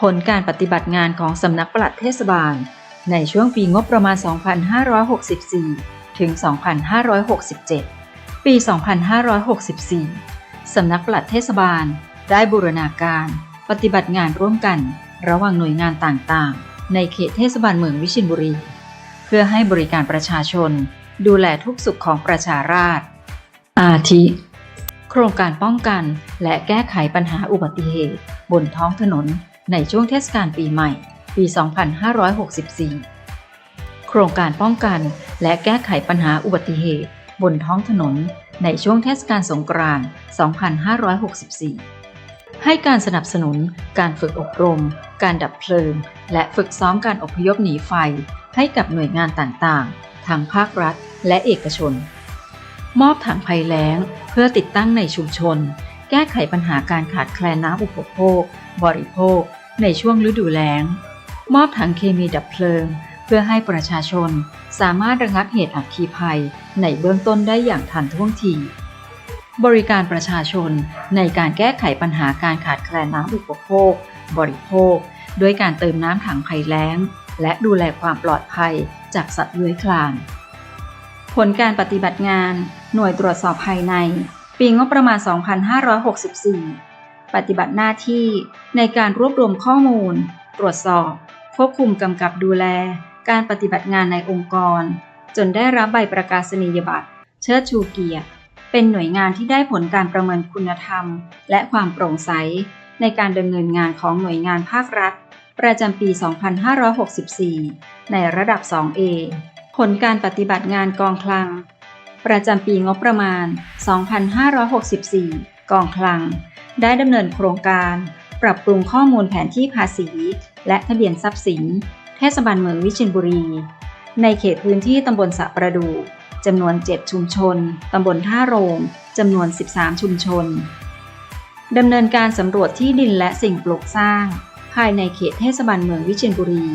ผลการปฏิบัติงานของสำนักปลัดเทศบาล ในช่วงปีงบประมาณ 2564 ถึง 2567 ปี 2564 สำนักปลัดเทศบาล ได้บูรณาการ ปฏิบัติงานร่วมกัน ระหว่างหน่วยงานต่างๆ ในเขตเทศบาลเมืองวิชียบุรี เพื่อให้บริการประชาชน ดูแลทุกสุขของประชาราษฎร์อาทิ โครงการป้องกันและแก้ไขปัญหาอุบัติเหตุ บนท้องถนน ในช่วงเทศกาลปีใหม่ปี 2564 โครงการป้องกันและแก้ไขปัญหาอุบัติเหตุ บนท้องถนนในช่วงเทศกาลสงกรานต์ 2564 ให้การสนับสนุนการฝึกอบรม การดับเพลิง และฝึกซ้อมการอพยพหนีไฟ ให้กับหน่วยงานต่างๆ ทางภาครัฐและเอกชน มอบถังภัยแล้งเพื่อติดตั้งในชุมชน แก้ไขปัญหาการขาดแคลนน้ำอุปโภค บริโภค ในช่วงฤดูแล้ง มอบถังเคมีดับเพลิง เพื่อให้ประชาชนสามารถระงับเหตุอัคคีภัยในเบื้องต้นได้อย่างทันท่วงทีบริการประชาชนในการแก้ไขปัญหาการขาดแคลนน้ำอุปโภค บริโภค ด้วยการเติมน้ำถังภัยแล้ง และดูแลความปลอดภัยจากสัตว์เลื้อยคลาน ผลการปฏิบัติงาน หน่วยตรวจสอบภายใน ปีงบประมาณ 2564 ปฏิบัติหน้าที่ในการรวบรวมข้อมูล ตรวจสอบ ควบคุมกำกับดูแล การปฏิบัติงานในองค์กร จนได้รับใบประกาศนียบัตร เชิดชูเกียรติ เป็นหน่วยงานที่ได้ผลการประเมินคุณธรรม และความโปร่งใส ในการดำเนินงานของหน่วยงานภาครัฐ ประจำปี 2564 ในระดับ 2A ผลการปฏิบัติงานกองคลัง ประจำปีงบประมาณ 2564 กองคลัง ได้ดำเนินโครงการ ปรับปรุงข้อมูลแผนที่ภาษี และทะเบียนทรัพย์สิน เทศบาลเมืองวิเชียรบุรี ในเขตพื้นที่ตำบลสะประดูจำนวน 7 ชุมชน ตำบลท่าโรงจำนวน 13 ชุมชน ดำเนินการสำรวจที่ดินและสิ่งปลูกสร้าง ภายในเขตเทศบาลเมืองวิเชียรบุรี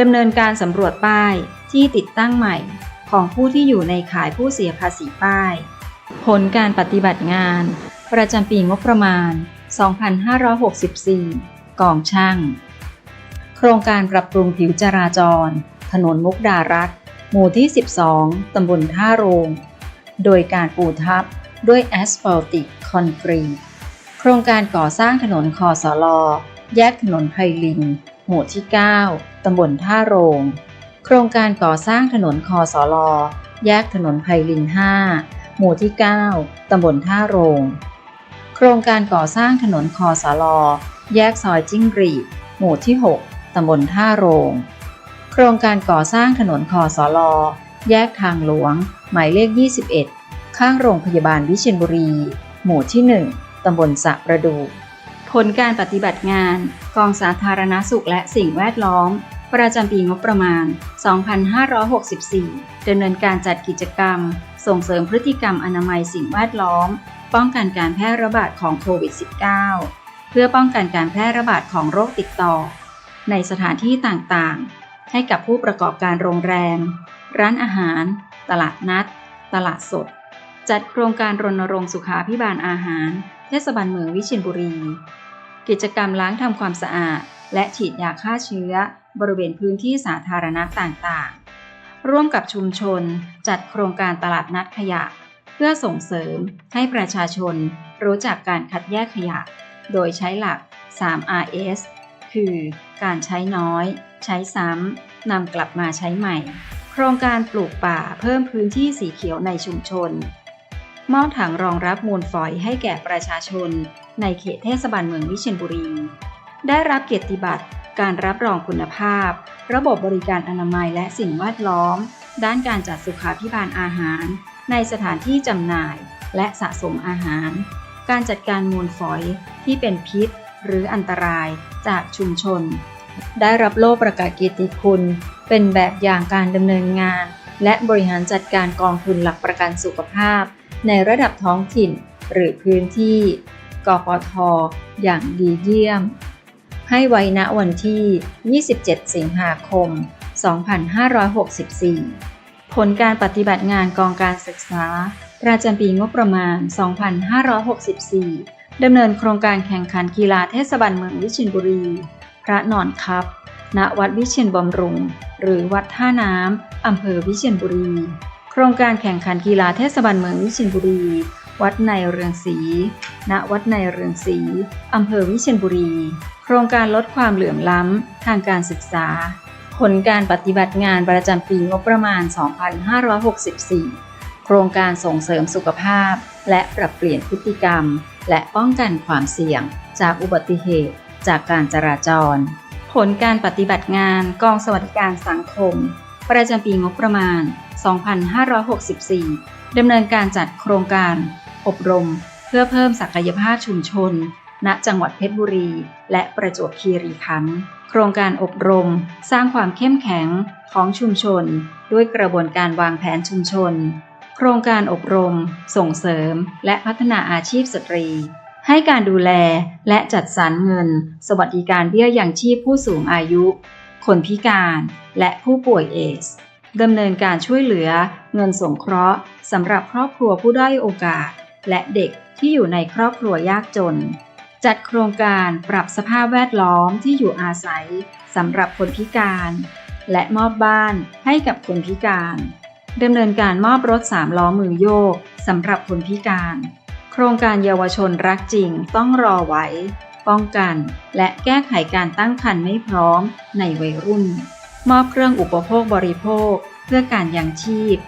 ดำเนินการสำรวจป้ายที่ติดตั้งใหม่ของผู้ที่อยู่ในขายผู้เสียภาษีป้าย ผลการปฏิบัติงาน ประจำปีงบประมาณ 2564 กองช่าง โครงการปรับปรุงผิวจราจร ถนนมุกดารัฐ หมู่ที่ 12 ตำบลท่าโรง โดยการปูทับด้วยแอสฟัลติกคอนกรีต โครงการก่อสร้างถนนคอสลอแยกถนนไพลิน หมู่ที่ 9 ตำบลท่าโรง โครงการก่อสร้างถนนคอสลอแยกถนนไพลิน 5 หมู่ที่ 9 ตำบลท่าโรง โครงการก่อสร้างถนนคอสลอ แยกซอยจิ้งรีหมู่ที่ 6 ตำบลท่าโรง โครงการก่อสร้างถนนคอสลอ แยกทางหลวง หมายเลข 21 ข้างโรงพยาบาลวิเชียรบุรี หมู่ที่ 1 ตำบลสะประดู ผลการปฏิบัติงาน กองสาธารณสุขและสิ่งแวดล้อม ประจำปีงบประมาณ 2564ดำเนินการจัดกิจกรรม ส่งเสริมพฤติกรรมอนามัยสิ่งแวดล้อม ป้องกันการแพร่ระบาดของโควิด -19 เพื่อป้องกันการแพร่ระบาดของโรคติดต่อ ในสถานที่ต่างๆ ให้กับผู้ประกอบการโรงแรม ร้านอาหาร ตลาดนัด ตลาดสด จัดโครงการรณรงค์สุขาพิบาลอาหาร เทศบาลเมืองวิเชียรบุรี กิจกรรมล้างทำความสะอาด และฉีดยาฆ่าเชื้อ บริเวณพื้นที่สาธารณะต่างๆ ร่วมกับชุมชน จัดโครงการตลาดนัดขยะ เพื่อส่งเสริมให้ประชาชนรู้จักการคัดแยกขยะ โดยใช้หลัก 3RS คือการใช้น้อย ใช้ซ้ำนำกลับมาใช้ใหม่ โครงการปลูกป่าเพิ่มพื้นที่สีเขียวในชุมชน มอบถังรองรับมูลฝอยให้แก่ประชาชน ในเขตเทศบาลเมืองวิเชียรบุรี ได้รับเกียรติบัตร การรับรองคุณภาพ ระบบบริการอนามัยและสิ่งแวดล้อม ด้านการจัดสุขาพิบาลอาหาร ในสถานที่จำหน่าย และสะสมอาหาร การจัดการมูลฝอยที่เป็นพิษ หรืออันตรายจากชุมชน ได้รับโล่ประกาศเกียรติคุณ เป็นแบบอย่างการดำเนินงาน และบริหารจัดการกองทุนหลักประกันสุขภาพ ในระดับท้องถิ่นหรือพื้นที่ กปท อย่างดีเยี่ยม ให้ไว้ณวันที่ 27 สิงหาคม 2564 ผลการปฏิบัติงานกองการศึกษา ประจำปีงบประมาณ 2564 ดำเนินโครงการแข่งขันกีฬาเทศบาลเมืองวิเชียรบุรี พระนอนครับ ณ วัดวิเชียรบำรุง หรือวัดท่าน้ำอำเภอวิเชียรบุรี โครงการแข่งขันกีฬาเทศบาลเมืองวิเชียรบุรี วัดในเรืองศรี ณ วัดในเรืองศรี อำเภอวิเชียรบุรี โครงการลดความเหลื่อมล้ำ ทางการศึกษา ผลการปฏิบัติงานประจำปีงบประมาณ 2564 โครงการส่งเสริมสุขภาพ และปรับเปลี่ยนพฤติกรรม และป้องกันความเสี่ยง จากอุบัติเหตุ จากการจราจร ผลการปฏิบัติงานกองสวัสดิการสังคม ประจำปีงบประมาณ 2564ดำเนินการจัดโครงการ อบรม เพื่อเพิ่มศักยภาพชุมชน ณ จังหวัดเพชรบุรี และประจวบคีรีขันธ์โครงการอบรม สร้างความเข้มแข็งของชุมชน ด้วยกระบวนการวางแผนชุมชน โครงการอบรม ส่งเสริม และพัฒนาอาชีพสตรี ให้การดูแลและจัดสรรเงิน สวัสดิการเบี้ยยังชีพผู้สูงอายุ คนพิการและผู้ป่วยเอสดำเนินการช่วยเหลือเงินสงเคราะห์สำหรับครอบครัวผู้ด้อยโอกาส และเด็กที่อยู่ในครอบครัวยากจน จัดโครงการปรับสภาพแวดล้อมที่อยู่อาศัยสำหรับคนพิการ และมอบบ้านให้กับคนพิการดำเนินการมอบรถสามล้อมือโยกสำหรับคนพิการ โครงการเยาวชนรักจริงต้องรอไว้ ป้องกัน และแก้ไขการตั้งครรภ์ไม่พร้อมในวัยรุ่น มอบเครื่องอุปโภคบริโภค เพื่อการยังชีพ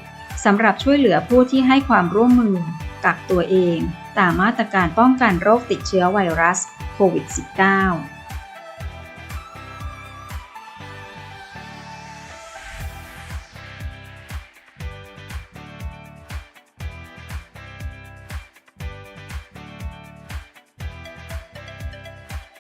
สำหรับช่วยเหลือผู้ที่ให้ความร่วมมือ กักตัวเอง ตามมาตรการป้องกันโรคติดเชื้อไวรัสโควิด -19